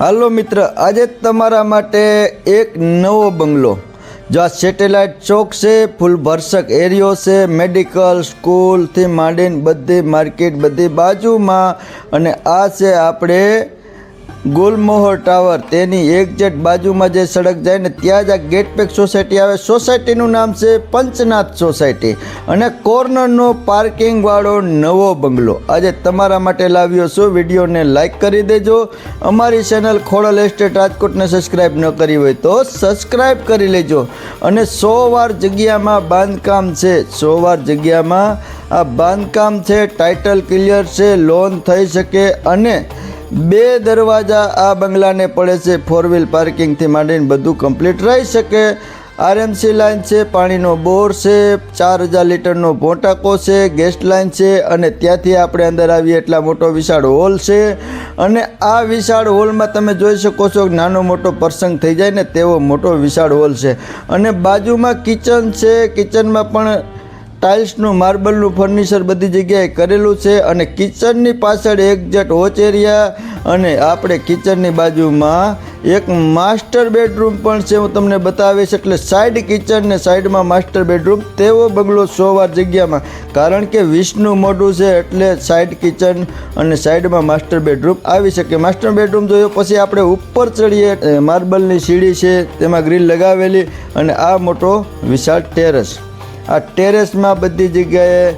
હાલો મિત્ર, આજે તમારા માટે એક નવો બંગલો. જો આ સેટેલાઇટ ચોક છે, ફૂલ ભરસક એરિયો છે, મેડિકલ સ્કૂલથી માંડીને બધી માર્કેટ બધી બાજુમાં, અને આ છે આપણે ગુલમોહર ટાવર, તેની એક્ઝેક્ટ બાજુમાં જે સડક જાય ને ત્યાં જ આ ગેટપેક સોસાયટી આવે. સોસાયટીનું નામ છે પંચનાથ સોસાયટી અને કોર્નરનો પાર્કિંગવાળો નવો બંગલો. આજે તમારા માટે લાવ્યો છું. વિડીયોને લાઇક કરી દેજો. અમારી ચેનલ ખોડલ એસ્ટેટ રાજકોટને સબસ્ક્રાઈબ ન કરી હોય તો સબસ્ક્રાઈબ કરી લેજો. અને સો વાર જગ્યામાં બાંધકામ છે. સો વાર જગ્યામાં આ બાંધકામ છે. ટાઇટલ ક્લિયર છે. લોન થઈ શકે અને બે દરવાજા આ બંગલાને પડે છે. ફોર વ્હીલ પાર્કિંગથી માંડીને બધું કમ્પ્લીટ રહી શકે. આરએમસી લાઇન છે, પાણીનો બોર છે, ચાર હજાર લીટરનો ભોંટાકો છે ગેસ્ટ લાઇન છે અને ત્યાંથી આપણે અંદર આવીએ એટલા મોટો વિશાળ હોલ છે. અને આ વિશાળ હોલમાં તમે જોઈ શકો છો નાનો મોટો પ્રસંગ થઈ જાય ને તેવો મોટો વિશાળ હોલ છે. અને બાજુમાં કિચન છે કિચનમાં પણ ટાઇલ્સનું, માર્બલનું ફર્નિચર બધી જગ્યાએ કરેલું છે અને કિચનની પાછળ એક્ઝેક્ટ હોચ એરિયા અને આપણે કિચનની બાજુમાં એક માસ્ટર બેડરૂમ પણ છે, હું તમને બતાવીશ. એટલે સાઈડ કિચન ને સાઈડમાં માસ્ટર બેડરૂમ, તેવો બંગલો સો વાર જગ્યામાં. કારણ કે વીસનું મોઢું છે એટલે સાઈડ કિચન અને સાઈડમાં માસ્ટર બેડરૂમ આવી શકે. માસ્ટર બેડરૂમ જોયો, પછી આપણે ઉપર ચડીએ. માર્બલની સીડી છે, તેમાં ગ્રીલ લગાવેલી અને આ મોટો વિશાળ ટેરેસ. આ ટેરેસમાં બધી જગ્યાએ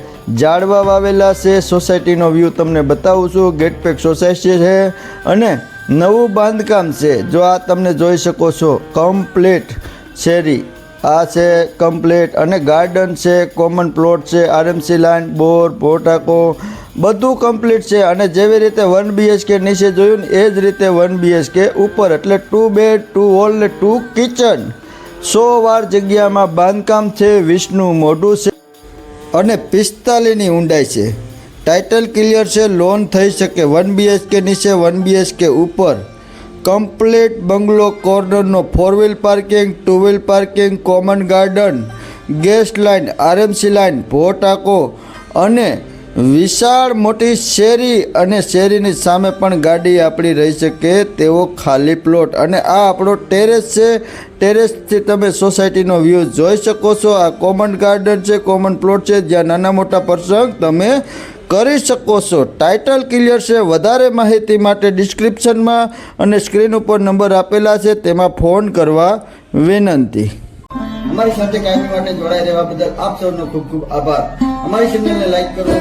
ઝાડવા વાવેલા છે. સોસાયટીનો વ્યૂ તમને બતાવું છું. ગેટપેક સોસાયટી છે અને નવું બાંધકામ છે. જો આ તમને જોઈ શકો છો, કમ્પ્લીટ શેરી. આ છે કમ્પ્લીટ અને ગાર્ડન છે, કોમન પ્લોટ છે, આરએમસી લાઇન, બોર, પોટાકો, બધું કમ્પ્લીટ છે. અને જેવી રીતે વન બીએચકે નીચે જોયું ને, એ જ રીતે વન બીએચકે ઉપર. એટલે ટુ બેડ, ટુ હોલ ને ટુ કિચન. સો વાર જગ્યામાં બાંધકામ છે, વિષ્ણુ મોઢું છે અને પિસ્તાલીસની ઊંડાઈ છે. ટાઇટલ ક્લિયર છે લોન થઈ શકે વન બીએચકે નીચે વન બીએચકે ઉપર. Complete bungalow કોર્નરનો four wheel parking two wheel parking common garden guest line RMC line ભોટાકો અને વિશાળ મોટી શેરી અને શેરીની સામે પણ ગાડી આપણી રહી શકે તેવો ખાલી પ્લોટ અને આ આપણો ટેરેસ છે. ટેરેસથી તમે સોસાયટીનો વ્યૂ જોઈ શકો છો. આ કોમન ગાર્ડન છે કોમન પ્લોટ છે. જ્યાં નાના મોટા પ્રસંગ તમે કરી શકો છો. ટાઇટલ ક્લિયર છે. વધારે માહિતી માટે ડિસ્ક્રિપ્શનમાં અને સ્ક્રીન ઉપર નંબર આપેલા છે. તેમાં ફોન કરવા વિનંતી. અમારી સાથે કાયમી માટે જોડાઈ રહેવા બદલ આપ સૌનો ખૂબ ખૂબ આભાર. અમારી ચેનલને લાઈક કરો.